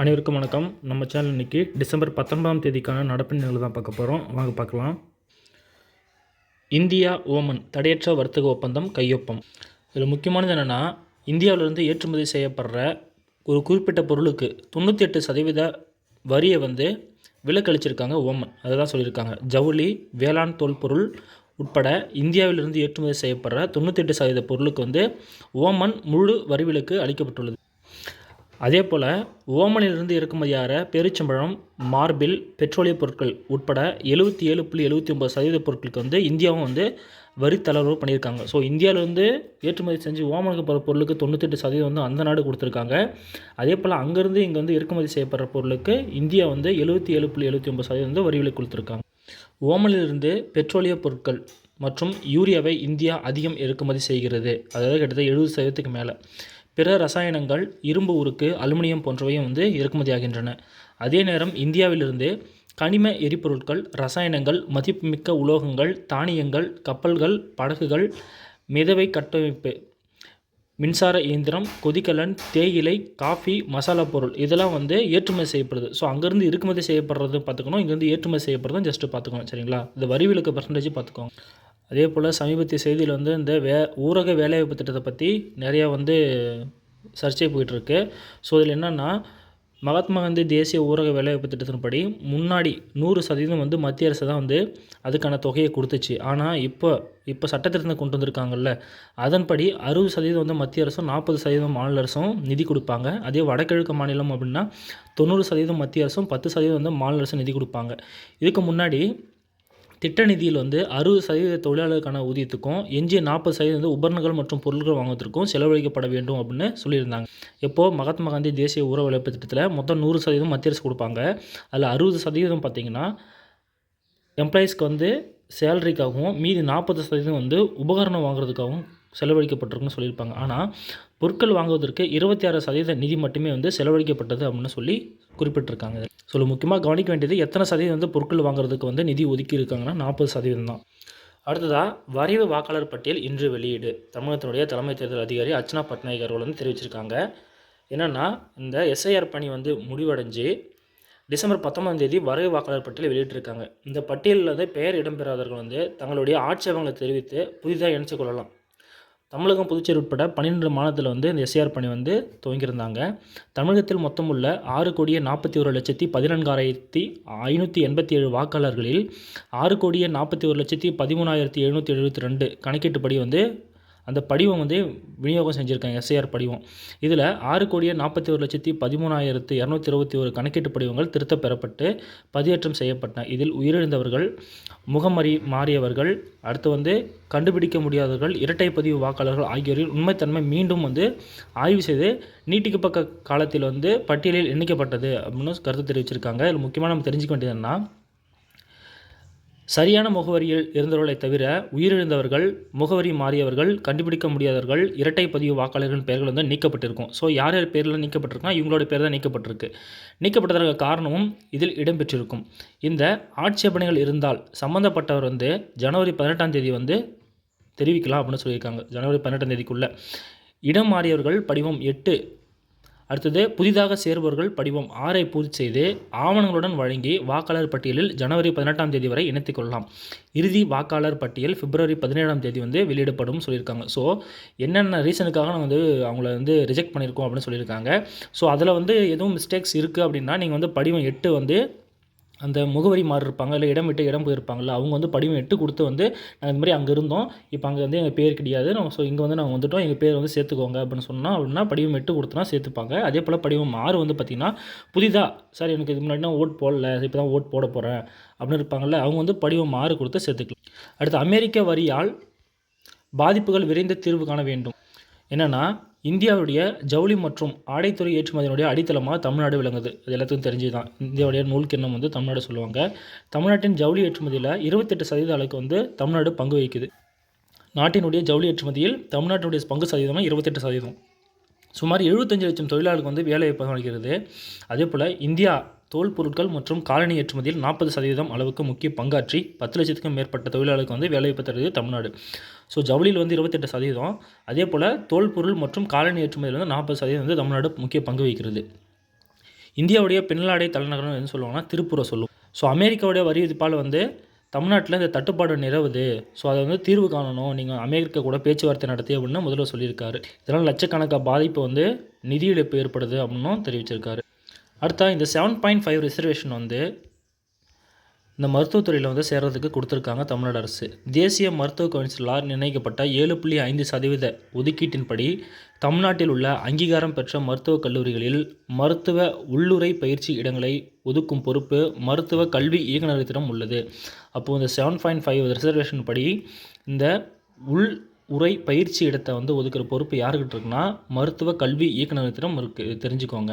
அனைவருக்கும் வணக்கம். நம்ம சேனல் இன்றைக்கி டிசம்பர் பத்தொன்பதாம் தேதிக்கான நடப்பு நிகழ்வு தான் பார்க்க போகிறோம் வாங்க பார்க்கலாம். இந்தியா ஓமன் தடையற்ற வர்த்தக ஒப்பந்தம் கையொப்பம். இதில் முக்கியமானது என்னென்னா இந்தியாவிலிருந்து ஏற்றுமதி செய்யப்படுற ஒரு குறிப்பிட்ட பொருளுக்கு தொண்ணூற்றி எட்டு சதவீத வரியை வந்து விலக்களிச்சிருக்காங்க ஓமன். அதை தான் சொல்லியிருக்காங்க. ஜவுளி வேளாண் தொல்பொருள் உட்பட இந்தியாவிலிருந்து ஏற்றுமதி செய்யப்படுற தொண்ணூற்றி எட்டு சதவீத பொருளுக்கு வந்து ஓமன் முழு வரிவிலக்கு அளிக்கப்பட்டுள்ளது. அதே போல் ஓமனிலிருந்து இறக்குமதியாகிற பேரிச்சம்பழம் மார்பிள் பெட்ரோலிய பொருட்கள் உட்பட எழுபத்தி ஏழு புள்ளி எழுபத்தி ஒம்பது சதவீத பொருட்களுக்கு வந்து இந்தியாவும் வந்து வரி தளர்வு பண்ணியிருக்காங்க. ஸோ இந்தியாவிலேருந்து ஏற்றுமதி செஞ்சு ஓமனுக்கு போகிற பொருளுக்கு தொண்ணூத்தெட்டு சதவீதம் வந்து அந்த நாடு கொடுத்துருக்காங்க. அதே போல் அங்கேருந்து இங்கே வந்து இறக்குமதி செய்யப்படுற பொருளுக்கு இந்தியா வந்து எழுபத்தி ஏழு புள்ளி எழுபத்தி ஒம்பது சதவீதம் வந்து வரி விலக்கு கொடுத்துருக்காங்க. ஓமனிலிருந்து பெட்ரோலிய பொருட்கள் மற்றும் யூரியாவை இந்தியா அதிகம் இறக்குமதி செய்கிறது. அதாவது கிட்டத்தட்ட எழுபது சதவீதத்துக்கு மேலே. பிற ரசாயனங்கள் இரும்பு உருக்கு அலுமினியம் போன்றவையும் வந்து இறக்குமதியாகின்றன. அதே நேரம் இந்தியாவிலிருந்து கனிம எரிபொருட்கள் ரசாயனங்கள் மதிப்புமிக்க உலோகங்கள் தானியங்கள் கப்பல்கள் படகுகள் மிதவை கட்டமைப்பு மின்சார இயந்திரம் கொதிக்கலன் தேயிலை காஃபி மசாலா பொருள் இதெல்லாம் வந்து ஏற்றுமதி செய்யப்படுது. ஸோ அங்கேருந்து இறக்குமதி செய்யப்படுறது பார்த்துக்கணும். இங்கேருந்து ஏற்றுமதி செய்யப்படுறதும் ஜஸ்ட்டு பார்த்துக்கணும் சரிங்களா? இந்த வரி விலக்கு பர்சன்டேஜ் பார்த்துக்கோங்க. அதே போல் சமீபத்திய செய்தியில் வந்து இந்த வே ஊரக வேலைவாய்ப்பு திட்டத்தை பற்றி நிறையா வந்து சர்ச்சை போயிட்டுருக்கு. ஸோ இதில் என்னென்னா மகாத்மா காந்தி தேசிய ஊரக வேலைவாய்ப்பு திட்டத்தின்படி முன்னாடி நூறு சதவீதம் வந்து மத்திய அரசு தான் வந்து அதுக்கான தொகையை கொடுத்துச்சு. ஆனால் இப்போ இப்போ சட்டத்திருத்தம் கொண்டு வந்திருக்காங்கல்ல அதன்படி அறுபது சதவீதம் வந்து மத்திய அரசும் நாற்பது சதவீதம் மாநில அரசும் நிதி கொடுப்பாங்க. அதே வடகிழக்கு மாநிலம் அப்படின்னா தொண்ணூறு சதவீதம் மத்திய அரசும் பத்து சதவீதம் வந்து மாநில அரசும் நிதி கொடுப்பாங்க. இதுக்கு முன்னாடி திட்ட நிதியில் வந்து அறுபது சதவீத தொழிலாளருக்கான ஊதியத்துக்கும் எஞ்சிய நாற்பது சதவீதம் வந்து உபகரணங்கள் மற்றும் பொருட்கள் வாங்குவதற்கும் செலவழிக்கப்பட வேண்டும் அப்படின்னு சொல்லியிருந்தாங்க. எப்போது மகாத்மா காந்தி தேசிய ஊர வளர்ப்பு திட்டத்தில் மொத்தம் நூறு சதவீதம் மத்திய அரசு கொடுப்பாங்க. அதில் அறுபது சதவீதம் பார்த்திங்கன்னா எம்ப்ளாயீஸ்க்கு வந்து சேலரிக்காகவும் மீதி நாற்பது சதவீதம் வந்து உபகரணம் வாங்குறதுக்காகவும் செலவழிக்கப்பட்டிருக்குன்னு சொல்லியிருப்பாங்க. ஆனால் பொருட்கள் வாங்குவதற்கு இருபத்தி ஆறு சதவீத நிதி மட்டுமே வந்து செலவழிக்கப்பட்டது அப்படின்னு சொல்லி குறிப்பிட்டிருக்காங்க. ஸோ முக்கியமாக கவனிக்க வேண்டியது எத்தனை சதவீதம் வந்து பொருட்கள் வாங்குறதுக்கு வந்து நிதி ஒதுக்கி இருக்காங்கன்னா நாற்பது சதவீதம் தான். அடுத்ததாக வரைவு வாக்காளர் பட்டியல் இன்று வெளியீடு. தமிழகத்தினுடைய தலைமை தேர்தல் அதிகாரி அர்ச்சனா பட்நாயக் அவர்கள் வந்து தெரிவிச்சிருக்காங்க. என்னென்னா இந்த எஸ்ஐஆர் பணி வந்து முடிவடைஞ்சு டிசம்பர் பத்தொம்பதாம் தேதி வரைவு வாக்காளர் பட்டியலை வெளியிட்டிருக்காங்க. இந்த பட்டியலில் வந்து பெயர் இடம்பெறாதவர்கள் வந்து தங்களுடைய ஆட்சேபங்களை தெரிவித்து புதிதாக இணைச்சு கொள்ளலாம். தமிழகம் புதுச்சேரி உட்பட பன்னிரெண்டு மாநிலத்தில் வந்து இந்த எஸ்ஆர் பணி வந்து துவங்கியிருந்தாங்க. தமிழகத்தில் மொத்தம் உள்ள ஆறு கோடியே நாற்பத்தி ஒரு லட்சத்தி பதினான்காயிரத்தி ஐநூற்றி எண்பத்தி ஏழு வாக்காளர்களில் ஆறு கோடியே நாற்பத்தி ஒரு லட்சத்தி பதிமூணாயிரத்தி எழுநூற்றி எழுபத்தி ரெண்டு கணக்கீட்டுப்படி வந்து அந்த படிவம் வந்து விநியோகம் செஞ்சுருக்காங்க எஸ்ஐஆர் படிவம். இதில் ஆறு கோடியே நாற்பத்தி ஒரு லட்சத்தி பதிமூணாயிரத்து இரநூத்தி இருபத்தி ஒரு கணக்கீட்டு படிவங்கள் திருத்த பெறப்பட்டு பதியேற்றம் செய்யப்பட்டன. இதில் உயிரிழந்தவர்கள் முகமறி மாறியவர்கள் அடுத்து வந்து கண்டுபிடிக்க முடியாதவர்கள் இரட்டை பதிவு வாக்காளர்கள் ஆகியோரின் உண்மைத்தன்மை மீண்டும் வந்து ஆய்வு செய்து நீட்டிக்கப்பக்க காலத்தில் வந்து பட்டியலில் எண்ணிக்கப்பட்டது அப்படின்னு கருத்து தெரிவிச்சிருக்காங்க. இதில் முக்கியமாக நம்ம தெரிஞ்சுக்க வேண்டியது என்னன்னா சரியான முகவரியில் இருந்தவர்களை தவிர உயிரிழந்தவர்கள் முகவரி மாறியவர்கள் கண்டுபிடிக்க முடியாதவர்கள் இரட்டை பதிவு வாக்காளர்கள் பெயர்கள் வந்து நீக்கப்பட்டிருக்கும். ஸோ யார் யார் பேரில் நீக்கப்பட்டிருக்கா இவங்களோட பேர் தான் நீக்கப்பட்டிருக்கு. நீக்கப்பட்டதற்கு காரணமும் இதில் இடம்பெற்றிருக்கும். இந்த ஆட்சேபனைகள் இருந்தால் சம்மந்தப்பட்டவர் வந்து ஜனவரி பதினெட்டாம் தேதி வந்து தெரிவிக்கலாம் அப்படின்னு சொல்லியிருக்காங்க. ஜனவரி பதினெட்டாம் தேதிக்குள்ளே. இடம் மாறியவர்கள் படிவம் எட்டு அடுத்தது புதிதாக சேர்பவர்கள் படிவம் ஆறை பூர்த்தி செய்து ஆவணங்களுடன் வழங்கி வாக்காளர் பட்டியலில் ஜனவரி பதினெட்டாம் தேதி வரை இணைத்துக் கொள்ளலாம். இறுதி வாக்காளர் பட்டியல் பிப்ரவரி பதினேழாம் தேதி வந்து வெளியிடப்படும் சொல்லியிருக்காங்க. ஸோ என்னென்ன ரீசனுக்காக நான் வந்து அவங்கள வந்து ரிஜெக்ட் பண்ணியிருக்கோம் அப்படின்னு சொல்லியிருக்காங்க. ஸோ அதில் வந்து எதுவும் மிஸ்டேக்ஸ் இருக்குது அப்படின்னா நீங்கள் வந்து படிவம் எட்டு வந்து அந்த முகவரி மாறி இருப்பாங்க இல்லை இடம் விட்டு இடம் போயிருப்பாங்கல்ல அவங்க வந்து படிவம் எட்டு கொடுத்து வந்து நாங்கள் இந்த மாதிரி அங்கே இருந்தோம். இப்போ அங்கே வந்து எங்கள் பேர் கிடையாது. நம்ம ஸோ இங்கே வந்து நாங்கள் வந்துட்டோம். எங்கள் பேர் வந்து சேர்த்துக்கோங்க அப்படின்னு சொன்னால் அப்படின்னா படிவம் எட்டு கொடுத்தனா சேர்த்துப்பாங்க. அதே போல் படிவம் ஆறு வந்து பார்த்திங்கன்னா புதிதாக சார் எனக்கு இது முன்னாடி ஓட் போடல இப்போ தான் ஓட் போட போகிறேன் அப்படின்னு இருப்பாங்கள்ல அவங்க வந்து படிவம் ஆறு கொடுத்து சேர்த்துக்கலாம். அடுத்து அமெரிக்க வரியால் பாதிப்புகள் விரைந்த தீர்வு காண வேண்டும். என்னென்னா இந்தியாவுடைய ஜவுளி மற்றும் ஆடைத்துறை ஏற்றுமதியினுடைய அடித்தளமாக தமிழ்நாடு விளங்குது. அது எல்லாத்துக்கும் தெரிஞ்சு தான் இந்தியாவுடைய நூல் கிண்ணம் வந்து தமிழ்நாடு சொல்லுவாங்க. தமிழ்நாட்டின் ஜவுளி ஏற்றுமதியில் இருபத்தெட்டு சதவீத அளவுக்கு வந்து தமிழ்நாடு பங்கு வகிக்குது. நாட்டினுடைய ஜவுளி ஏற்றுமதியில் தமிழ்நாட்டினுடைய பங்கு சதவீதமாக இருபத்தெட்டு சதவீதம். சுமார் எழுபத்தஞ்சு லட்சம் தொழிலாளர்களுக்கு வந்து வேலை வாய்ப்பு அளிக்கிறது அதே போல் இந்தியா தோல் பொருட்கள் மற்றும் காலணி ஏற்றுமதியில் நாற்பது சதவீதம் அளவுக்கு முக்கிய பங்காற்றி பத்து லட்சத்துக்கும் மேற்பட்ட தொழிலாளர்களுக்கு வந்து வேலைவாய்ப்பு தருது தமிழ்நாடு. ஸோ ஜவுளியில் வந்து இருபத்தெட்டு சதவீதம். அதே போல் தோல் பொருள் மற்றும் காலனி ஏற்றுமதியில் வந்து நாற்பது சதவீதம் வந்து தமிழ்நாடு முக்கிய பங்கு வகிக்கிறது. இந்தியாவுடைய பின்னலாடை தலைநகரம் என்ன சொல்லுவாங்கன்னா திருப்பூரை சொல்லும். ஸோ அமெரிக்காவுடைய வரி விதிப்பால் வந்து தமிழ்நாட்டில் இந்த தட்டுப்பாடு நிறவுது. ஸோ அதை வந்து தீர்வு காணணும். நீங்கள் அமெரிக்கா கூட பேச்சுவார்த்தை நடத்தி அப்படின்னு முதல்வர் சொல்லியிருக்காரு. இதனால் லட்சக்கணக்கான பாதிப்பு வந்து நிதி இழப்பு ஏற்படுது அப்படின்னும் தெரிவிச்சிருக்காரு. அடுத்தா இந்த செவன் பாயிண்ட் ஃபைவ் ரிசர்வேஷன் வந்து இந்த மருத்துவத்துறையில் வந்து சேர்கிறதுக்கு கொடுத்துருக்காங்க தமிழ்நாடு அரசு. தேசிய மருத்துவ கவுன்சிலால் நிர்ணயிக்கப்பட்ட ஏழு புள்ளி ஐந்து சதவீத ஒதுக்கீட்டின்படி தமிழ்நாட்டில் உள்ள அங்கீகாரம் பெற்ற மருத்துவக் கல்லூரிகளில் மருத்துவ உள்ளுறை பயிற்சி இடங்களை ஒதுக்கும் பொறுப்பு மருத்துவ கல்வி இயக்குநரகத்திடம் உள்ளது. அப்போது இந்த செவன் பாயிண்ட் ஃபைவ் ரிசர்வேஷன் படி இந்த உள் உரை பயிற்சி இடத்தை வந்து ஒதுக்குற பொறுப்பு யாருக்கிட்ட இருக்குன்னா மருத்துவ கல்வி இயக்குநரகத்திடம் இருக்கு தெரிஞ்சுக்கோங்க.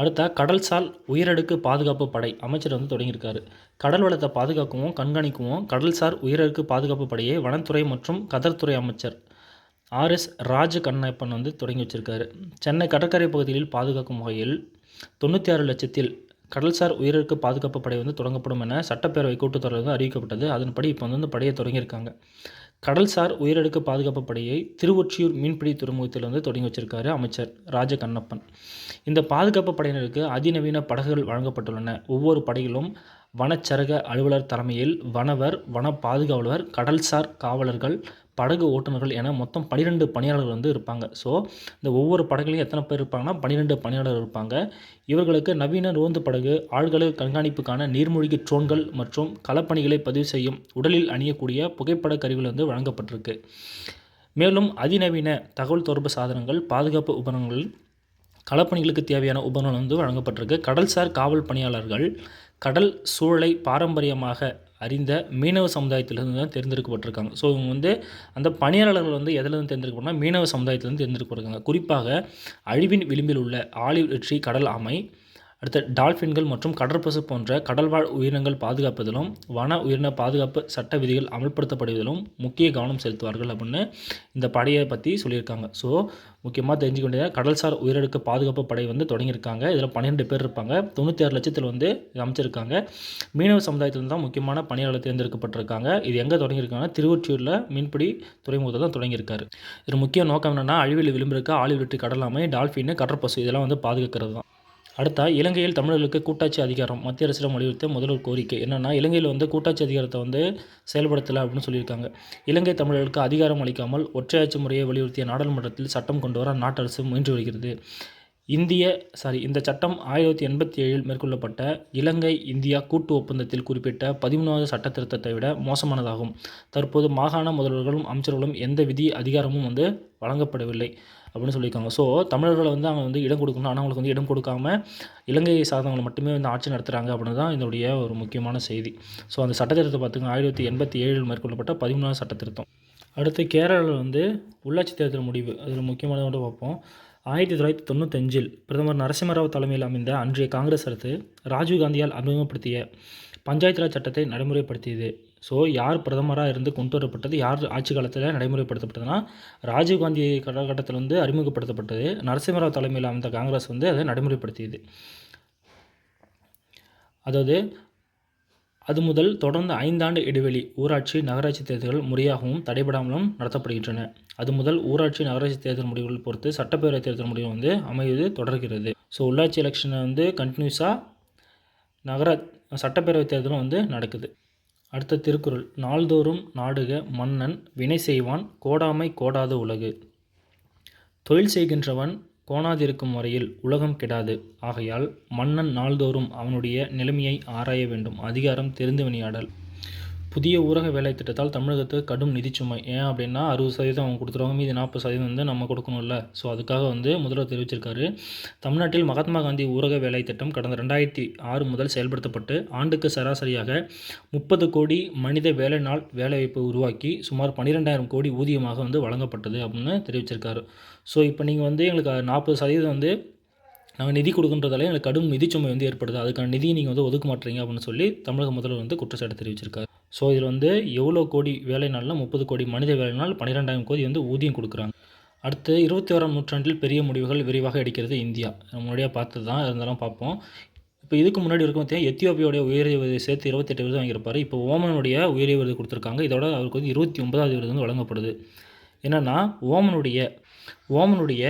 அடுத்த கடல்சால் உயரடுக்கு பாதுகாப்பு படை அமைச்சர் வந்து தொடங்கியிருக்காரு. கடல் வளத்தை பாதுகாக்கவும் கண்காணிக்கவும். கடல்சார் உயரடுக்கு பாதுகாப்பு படையை வனத்துறை மற்றும் கதர்துறை அமைச்சர் ஆர்எஸ் ராஜ கண்ணப்பன் வந்து தொடங்கி வச்சிருக்காரு. சென்னை கடற்கரை பகுதியில் பாதுகாக்கும் வகையில் தொண்ணூற்றி ஆறு லட்சத்தில் கடல்சார் உயிருக்கு பாதுகாப்பு படை வந்து தொடங்கப்படும் என சட்டப்பேரவை கூட்டத்தொடர் வந்து அறிவிக்கப்பட்டது. அதன்படி இப்போ வந்து படையை தொடங்கியிருக்காங்க. கடல்சார் உயரடுக்கு பாதுகாப்பு படையை திருவொற்றியூர் மீன்பிடி துறைமுகத்தில் வந்து தொடங்கி வச்சிருக்காரு அமைச்சர் ராஜ கண்ணப்பன் இந்த பாதுகாப்பு படையினருக்கு அதிநவீன படகுகள் வழங்கப்பட்டுள்ளன. ஒவ்வொரு படையிலும் வனச்சரக அலுவலர் தலைமையில் வனவர் வன பாதுகாவலர் கடல்சார் காவலர்கள் படகு ஓட்டுநர்கள் என மொத்தம் பன்னிரெண்டு பணியாளர்கள் வந்து இருப்பாங்க. ஸோ இந்த ஒவ்வொரு படகுலையும் எத்தனை பேர் இருப்பாங்கன்னா பன்னிரெண்டு பணியாளர்கள் இருப்பாங்க. இவர்களுக்கு நவீன ரோந்து படகு ஆழ்கடல் கண்காணிப்புக்கான நீர்மூழ்கி ட்ரோன்கள் மற்றும் களப்பணிகளை பதிவு செய்யும் உடலில் அணியக்கூடிய புகைப்பட கருவிகள் வந்து வழங்கப்பட்டிருக்கு. மேலும் அதிநவீன தகவல் தொடர்பு சாதனங்கள் பாதுகாப்பு உபகரணங்கள் களப்பணிகளுக்கு தேவையான உபகரணங்கள் வந்து வழங்கப்பட்டிருக்கு. கடல்சார் காவல் பணியாளர்கள் கடல் சூழலை பாரம்பரியமாக அறிந்த மீனவ சமுதாயத்திலிருந்து தான் தேர்ந்தெடுக்கப்பட்டிருக்காங்க. ஸோ இவங்க வந்து அந்த பணியாளர்கள் வந்து எதிலிருந்து தேர்ந்தெடுக்கப்பட்டா மீனவ சமுதாயத்திலேருந்து தேர்ந்தெடுக்கப்பட்டிருக்காங்க. குறிப்பாக அழிவின் விளிம்பில் உள்ள ஆலிவ் வெற்றி கடல் ஆமை அடுத்து டால்ஃபின்கள் மற்றும் கடற்பசு போன்ற கடல்வாழ் உயிரினங்கள் பாதுகாப்பதிலும் வன உயிரின பாதுகாப்பு சட்ட விதிகள் அமல்படுத்தப்படுவதிலும் முக்கிய கவனம் செலுத்துவார்கள் அப்படின்னு இந்த படையை பற்றி சொல்லியிருக்காங்க. ஸோ முக்கியமாக தெரிஞ்சுக்க வேண்டியது கடல்சார் உயிரடுக்கு பாதுகாப்பு படை வந்து தொடங்கியிருக்காங்க. இதில் பன்னிரெண்டு பேர் இருப்பாங்க. தொண்ணூற்றி ஆறு லட்சத்தில் வந்து அமைச்சிருக்காங்க. மீனவ சமுதாயத்தில் தான் முக்கியமான பணியாளர் தேர்ந்தெடுக்கப்பட்டிருக்காங்க. இது எங்கே தொடங்கியிருக்காங்கன்னா திருவொற்றியூரில் மீன்பிடி துறைமுகத்தில் தான் தொடங்கியிருக்காரு. இது முக்கிய நோக்கம் என்னென்னா அழிவில் விளிம்பிருக்க ஆலிவ் வெற்றி கடலாமை டால்ஃபின் கடற்பசு இதெல்லாம் வந்து பாதுகாக்கிறது தான். அடுத்தா இலங்கையில் தமிழர்களுக்கு கூட்டாட்சி அதிகாரம் மத்திய அரசிடம் வலியுறுத்த முதல்வர் கோரிக்கை. என்னென்னா இலங்கையில் வந்து கூட்டாட்சி அதிகாரத்தை வந்து செயல்படுத்தலை அப்படின்னு சொல்லியிருக்காங்க. இலங்கை தமிழர்களுக்கு அதிகாரம் அளிக்காமல் ஒற்றையாட்சி முறையை வலியுறுத்திய நாடாளுமன்றத்தில் சட்டம் கொண்டு வர அந்நாட்டு அரசு முயன்று வருகிறது. இந்திய சாரி இந்த சட்டம் ஆயிரத்தி எண்பத்தி ஏழில் மேற்கொள்ளப்பட்ட இலங்கை இந்தியா கூட்டு ஒப்பந்தத்தில் குறிப்பிட்ட பதிமூணாவது சட்ட திருத்தத்தை விட மோசமானதாகும். தற்போது மாகாண முதல்வர்களும் அமைச்சர்களும் எந்த விதி அதிகாரமும் வந்து வழங்கப்படவில்லை. அப்படின்னு சொல்லியிருக்காங்க. ஸோ தமிழர்களை வந்து அவங்க வந்து இடம் கொடுக்கணும். ஆனால் அவங்களுக்கு வந்து இடம் கொடுக்காம இலங்கை சார்ந்தவங்களை மட்டுமே வந்து ஆட்சி நடத்துகிறாங்க அப்படின்னு தான் இதனுடைய ஒரு முக்கியமான செய்தி. ஸோ அந்த சட்டத்திருத்தம் பார்த்துங்க. ஆயிரத்தி எண்பத்தி ஏழில் மேற்கொள்ளப்பட்ட பதிமூணாவது சட்டத்திருத்தம். அடுத்து கேரளாவில் வந்து உள்ளாட்சி தேர்தல் முடிவு. அதில் முக்கியமானது வந்து பார்ப்போம். ஆயிரத்தி தொள்ளாயிரத்தி தொண்ணூத்தஞ்சில் பிரதமர் நரசிம்மராவ் தலைமையில் அமைந்த அன்றைய காங்கிரஸ் அரசு ராஜீவ்காந்தியால் அறிமுகப்படுத்திய பஞ்சாயத்து ராஜ் சட்டத்தை நடைமுறைப்படுத்தியது. ஸோ யார் பிரதமராக இருந்து கொண்டு வரப்பட்டது யார் ஆட்சி காலத்தில் நடைமுறைப்படுத்தப்பட்டதுன்னா ராஜீவ்காந்தி காலகட்டத்தில் வந்து அறிமுகப்படுத்தப்பட்டது நரசிம்மராவ் தலைமையில் அமைந்த காங்கிரஸ் வந்து அதை நடைமுறைப்படுத்தியது. அதாவது அது முதல் தொடர்ந்து ஐந்தாண்டு இடைவெளி ஊராட்சி நகராட்சி தேர்தல்கள் முறையாகவும் தடைபடாமலும் நடத்தப்படுகின்றன. அது முதல் ஊராட்சி நகராட்சி தேர்தல் முடிவுகள் பொறுத்து சட்டப்பேரவை தேர்தல் முடிவு வந்து அமைவது தொடர்கிறது. ஸோ உள்ளாட்சி எலெக்ஷனை வந்து கண்டினியூஸாக நகர சட்டப்பேரவை தேர்தலும் வந்து நடக்குது. அடுத்த திருக்குறள். நாள்தோறும் நாடுக மன்னன் வினை செய்வான் கோடாமை கோடாத உலகு. தொழில் செய்கின்றவன் கோணாதிருக்கும் வரையில் உலகம் கெடாது. ஆகையால் மன்னன் நாள்தோறும் அவனுடைய நிலைமையை ஆராய வேண்டும். அதிகாரம் தெரிந்து வினையாடல். புதிய ஊரக வேலை திட்டத்தால் தமிழகத்துக்கு கடும் நிதிச்சுமை ஏன் அப்படின்னா அறுபது சதவீதம் அவங்க கொடுத்துருவாங்க. மீதி நாற்பது சதவீதம் வந்து நம்ம கொடுக்கணும்ல. ஸோ அதுக்காக வந்து முதல்வர் தெரிவிச்சிருக்காரு. தமிழ்நாட்டில் மகாத்மா காந்தி ஊரக வேலை திட்டம் கடந்த ரெண்டாயிரத்தி ஆறு முதல் செயல்படுத்தப்பட்டு ஆண்டுக்கு சராசரியாக முப்பது கோடி மனித வேலை நாள் வேலைவாய்ப்பு உருவாக்கி சுமார் பன்னிரெண்டாயிரம் கோடி ஊதியமாக வந்து வழங்கப்பட்டது அப்படின்னு தெரிவிச்சிருக்காரு. ஸோ இப்போ நீங்கள் வந்து எங்களுக்கு நாற்பது சதவீதம் வந்து நாங்கள் நிதி கொடுக்குன்றதால எங்களுக்கு கடும் நிதிச்சுமை வந்து ஏற்படுது. அதுக்கான நிதியை நீங்கள் வந்து ஒதுக்க மாட்டீங்க அப்படின்னு சொல்லி தமிழக முதல்வர் வந்து குற்றச்சாட்டு தெரிவிச்சிருக்காரு. ஸோ இதில் வந்து எவ்வளோ கோடி வேலை நாளில் முப்பது கோடி மனித வேலை நாள் பன்னிரெண்டாயிரம் கோடி வந்து ஊதியம் கொடுக்குறாங்க. அடுத்து இருபத்தி ஓராம் நூற்றாண்டில் பெரிய முடிவுகள் விரிவாக எடுக்கிறது இந்தியா. முன்னாடியாக பார்த்தது தான் இருந்தாலும் பார்ப்போம். இப்போ இதுக்கு முன்னாடி இருக்கும் பார்த்தீங்கன்னா எத்தியோப்பியோடைய உயரிய விருது சேர்த்து இருபத்தெட்டு விருது வாங்கியிருப்பார். இப்போ ஓமனுடைய உயரிய விருது கொடுத்துருக்காங்க. இதோட அவருக்கு வந்து இருபத்தி ஒன்பதாவது விருது வந்து வழங்கப்படுது. என்னென்னா ஓமனுடைய ஓமனுடைய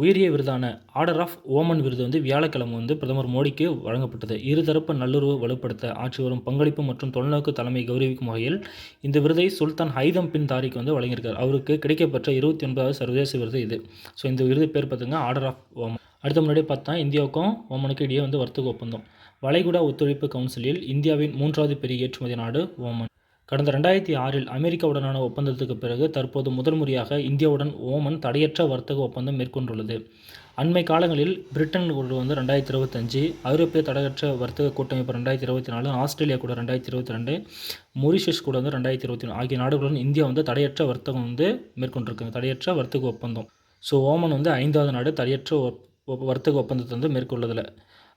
உயரிய விருதான ஆர்டர் ஆஃப் ஓமன் விருது வந்து வியாழக்கிழமை வந்து பிரதமர் மோடிக்கு வழங்கப்பட்டது. இருதரப்பு நல்லுறவு வலுப்படுத்த ஆற்றி வரும் பங்களிப்பு மற்றும் தொலைநோக்கு தலைமை கௌரவிக்கும் வகையில் இந்த விருதை சுல்தான் ஹைதம் பின் தாரிக் வந்து வழங்கியிருக்கார். அவருக்கு கிடைக்கப்பெற்ற இருபத்தி ஒன்பதாவது சர்வதேச விருது இது. ஸோ இந்த விருது பேர் பார்த்துங்க ஆர்டர் ஆஃப் ஓமன் அடுத்த முன்னாடி பார்த்தா இந்தியாவுக்கும் ஓமனுக்கு இடையே வந்து வர்த்தக ஒப்பந்தம். வளைகுடா ஒத்துழைப்பு கவுன்சிலில் இந்தியாவின் மூன்றாவது பெரிய ஏற்றுமதி நாடு ஓமன் கடந்த ரெண்டாயிரத்தி ஆறில் அமெரிக்காவுடனான ஒப்பந்தத்துக்கு பிறகு தற்போது முதன்முறையாக இந்தியாவுடன் ஓமன் தடையற்ற வர்த்தக ஒப்பந்தம் மேற்கொண்டுள்ளது. அண்மை காலங்களில் பிரிட்டன் கூட வந்து ரெண்டாயிரத்தி இருபத்தஞ்சு ஐரோப்பிய தடையற்ற வர்த்தக கூட்டமைப்பு ரெண்டாயிரத்தி இருபத்தி நாலு ஆஸ்திரேலியா கூட ரெண்டாயிரத்தி இருபத்தி ரெண்டு மொரிஷியஸ் கூட வந்து ரெண்டாயிரத்தி இருபத்தி நாலு ஆகிய நாடுகளுடன் இந்தியா வந்து தடையற்ற வர்த்தகம் வந்து மேற்கொண்டிருக்காங்க தடையற்ற வர்த்தக ஒப்பந்தம். ஸோ ஓமன் வந்து ஐந்தாவது நாடு தடையற்ற வர்த்தக ஒப்பந்தத்தை வந்து மேற்கொள்ளதில்லை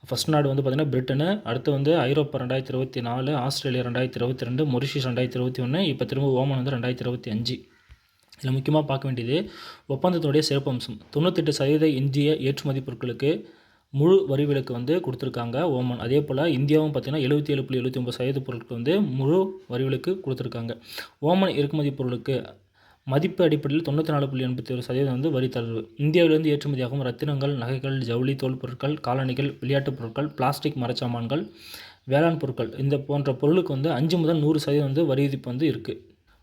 ஃபர்ஸ்ட் நாடு வந்து பார்த்திங்கன்னா பிரிட்டனு அடுத்து வந்து ஐரோப்பா ரெண்டாயிரத்தி இருபத்தி நாலு ஆஸ்திரேலியா ரெண்டாயிரத்தி இருபத்தி ரெண்டு மொரிஷியஸ் ரெண்டாயிரத்தி இருபத்தி ஒன்று இப்போ திரும்ப ஓமன் வந்து ரெண்டாயிரத்தி இருபத்தி அஞ்சு. இதில் முக்கியமாக பார்க்க வேண்டியது ஒப்பந்தத்தினுடைய சிறப்பம்சம் தொண்ணூத்தெட்டு சதவீத இந்திய ஏற்றுமதி பொருட்களுக்கு முழு வரி விலக்கு வந்து கொடுத்துருக்காங்க ஓமன். அதே போல் இந்தியாவும் பார்த்திங்கன்னா எழுபத்தி ஏழு புள்ளி எழுபத்தி ஒம்பது சதவீத பொருட்கள் வந்து முழு வரி விலக்கு கொடுத்துருக்காங்க. ஓமன் இறக்குமதி பொருளுக்கு மதிப்பு அடிப்படையில் தொண்ணூற்றி நாலு புள்ளி எண்பத்தி ஒரு சதவீதம் வந்து வரி தளர்வு இந்தியாவிலிருந்து ஏற்றுமதியாகும் ரத்தினங்கள் நகைகள் ஜவுளி தோல் பொருட்கள் காலணிகள் விளையாட்டுப் பொருட்கள் பிளாஸ்டிக் மரச்சாமான்கள் வேளாண் பொருட்கள் இந்த போன்ற பொருளுக்கு வந்து அஞ்சு முதல் நூறு சதவீதம் வந்து வரி விதிப்பு வந்து இருக்குது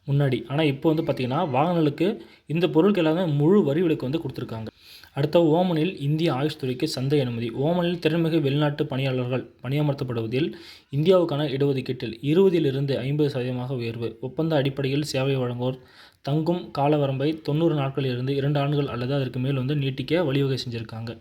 முன்னாடி. ஆனால் இப்போ வந்து பார்த்திங்கன்னா வாகனங்களுக்கு இந்த பொருட்கள் எல்லாமே முழு வரி விலக்கு வந்து கொடுத்துருக்காங்க. அடுத்த ஓமனில் இந்திய ஆயுஷ் துறைக்கு சந்தை அனுமதி. ஓமனில் திறன்மிகு வெளிநாட்டு பணியாளர்கள் பணியமர்த்தப்படுவதில் இந்தியாவுக்கான இடஒதுக்கீட்டில் இருபதிலிருந்து ஐம்பது சதவீதமாக உயர்வு. ஒப்பந்த அடிப்படையில் சேவை வழங்குவோர் தங்கும் கால வரம்பை தொண்ணூறு நாட்களிலிருந்து இரண்டு ஆண்டுகள் அல்லது அதற்கு மேல் வந்து நீட்டிக்க வழிவகை செஞ்சுருக்காங்க.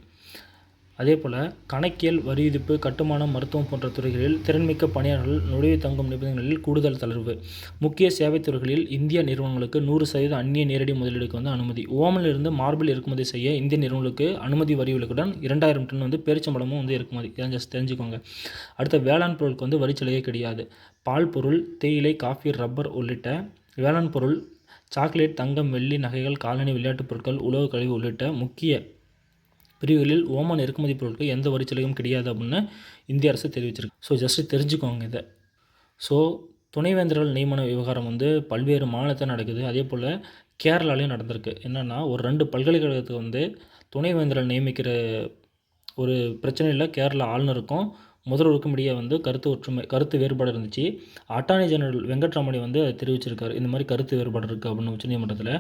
அதே போல் கணக்கியல் வரி விதிப்பு கட்டுமானம் மருத்துவம் போன்ற துறைகளில் திறன்மிக்க பணியாளர்கள் நுழைவு தங்கும் நிபந்தனைகளில் கூடுதல் தளர்வு. முக்கிய சேவைத் துறைகளில் இந்திய நிறுவனங்களுக்கு நூறு சதவீத அந்நிய நேரடி முதலீடுக்கு வந்து அனுமதி. ஓமனிலிருந்து மார்பிள் இறக்குமதி செய்ய இந்திய நிறுவனங்களுக்கு அனுமதி வரி விலக்குடன் இரண்டாயிரம் டன் வந்து பேரிச்சம்பழமும் வந்து இறக்குமதி. தெரிஞ்ச தெரிஞ்சுக்கோங்க. அடுத்த வேளாண் பொருளுக்கு வந்து வரிச்சலுகை கிடையாது. பால் பொருள் தேயிலை காஃபி ரப்பர் உள்ளிட்ட வேளாண் பொருள் சாக்லேட் தங்கம் வெள்ளி நகைகள் காலணி விளையாட்டுப் பொருட்கள் உலோக கழிவு உள்ளிட்ட முக்கிய பிரிவுகளில் ஓமான் இறக்குமதி பொருட்கள் எந்த வரிச்சலுகையும் கிடையாது அப்படின்னு இந்திய அரசு தெரிவிச்சிருக்கு. ஸோ ஜஸ்ட்டு தெரிஞ்சுக்கோங்க இதை. ஸோ துணைவேந்தர்கள் நியமன விவகாரம் வந்து பல்வேறு மாநிலத்தில் நடக்குது. அதே போல் கேரளாலையும் நடந்திருக்கு. என்னென்னா ஒரு ரெண்டு பல்கலைக்கழகத்துக்கு வந்து துணைவேந்தர்கள் நியமிக்கிற ஒரு பிரச்சனையில் கேரளா ஆளுநருக்கும் முதல்வருக்கும் இடையே வந்து கருத்து ஒற்றுமை கருத்து வேறுபாடு இருந்துச்சு. அட்டார்னி ஜெனரல் வெங்கட்ராமணி வந்து அதை தெரிவிச்சிருக்காரு இந்த மாதிரி கருத்து வேறுபாடு இருக்குது அப்படின்னு உச்சநீதிமன்றத்தில்.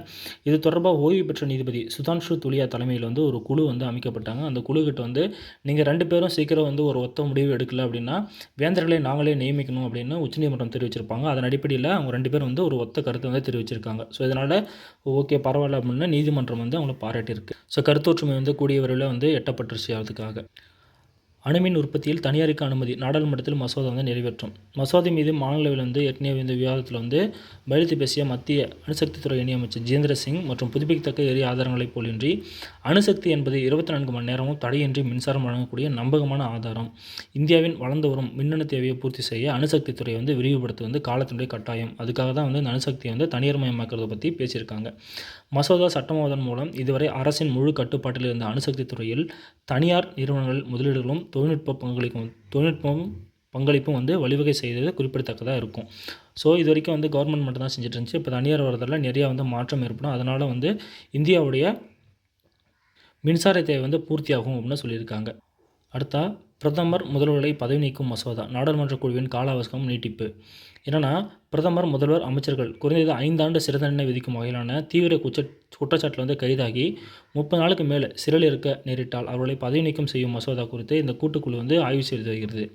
இது தொடர்பாக ஓய்வு பெற்ற நீதிபதி சுதான்ஷு துலியா தலைமையில் வந்து ஒரு குழு வந்து அமைக்கப்பட்டாங்க. அந்த குழுக்கிட்ட வந்து நீங்கள் ரெண்டு பேரும் சீக்கிரம் வந்து ஒரு ஒத்த முடிவு எடுக்கல அப்படின்னா வேந்தர்களை நாங்களே நியமிக்கணும் அப்படின்னு உச்சநீதிமன்றம் தெரிவிச்சிருப்பாங்க. அதன் அடிப்படையில் அவங்க ரெண்டு பேரும் வந்து ஒரு ஒத்த கருத்தை வந்து தெரிவிச்சிருக்காங்க. ஸோ இதனால் ஓகே பரவாயில்ல அப்படின்னு நீதிமன்றம் வந்து அவங்கள பாராட்டியிருக்கு. ஸோ கருத்தொற்றுமை வந்து கூடிய விரைவில் வந்து எட்டப்பட்டுருச்சு அதுக்காக. அணுமின் உற்பத்தியில் தனியாருக்கு அனுமதி. நாடாளுமன்றத்தில் மசோதா வந்து நிறைவேற்றும். மசோதை மீது மாநிலவில் வந்து ஏற்கனவே இந்த விவாதத்தில் வந்து பதிலளித்து பேசிய மத்திய அணுசக்தித்துறை இணையமைச்சர் ஜிதேந்திர சிங் மற்றும் புதுப்பிக்கத்தக்க எரிய ஆதாரங்களைப் போலின்றி அணுசக்தி என்பது இருபத்தி நான்கு மணி நேரமும் தடையின்றி மின்சாரம் வழங்கக்கூடிய நம்பகமான ஆதாரம். இந்தியாவின் வளர்ந்து வரும் மின்னணு தேவையை பூர்த்தி செய்ய அணுசக்தித்துறை வந்து விரிவுபடுத்த வந்து காலத்தினுடைய கட்டாயம். அதுக்காக தான் வந்து இந்த அணுசக்தியை வந்து தனியார் மயமாக்கிறத பற்றி பேசியிருக்காங்க. மசோதா சட்டமாவதன் மூலம் இதுவரை அரசின் முழு கட்டுப்பாட்டில் இருந்த அணுசக்தி துறையில் தனியார் நிறுவனங்கள் முதலீடுகளும் தொழில்நுட்ப பங்களிக்கும் தொழில்நுட்பமும் பங்களிப்பும் வந்து வழிவகை செய்தது குறிப்பிடத்தக்கதாக இருக்கும். ஸோ இது வரைக்கும் வந்து கவர்மெண்ட் மட்டும் தான் செஞ்சுட்டு இருந்துச்சு இப்போ தனியார் வரதில் நிறையா வந்து மாற்றம் ஏற்படும். அதனால் வந்து இந்தியாவுடைய மின்சார தேவை வந்து பூர்த்தியாகும் அப்படின்னு சொல்லியிருக்காங்க. அடுத்தா பிரதமர் முதல்வர்களை பதவி நீக்கும் மசோதா நாடாளுமன்ற குழுவின் கால அவகாசம் நீட்டிப்பு. என்னென்னா பிரதமர் முதல்வர் அமைச்சர்கள் குறைந்தது ஐந்தாண்டு சிறை தண்டனை விதிக்கும் வகையிலான தீவிர குற்ற குற்றச்சாட்டில் வந்து கைதாகி முப்பது நாளுக்கு மேலே சிறையில் இருக்க நேரிட்டால் அவர்களை பதவி நீக்கம் செய்யும் மசோதா குறித்து இந்த கூட்டுக்குழு வந்து ஆய்வு செய்து வருகிறது.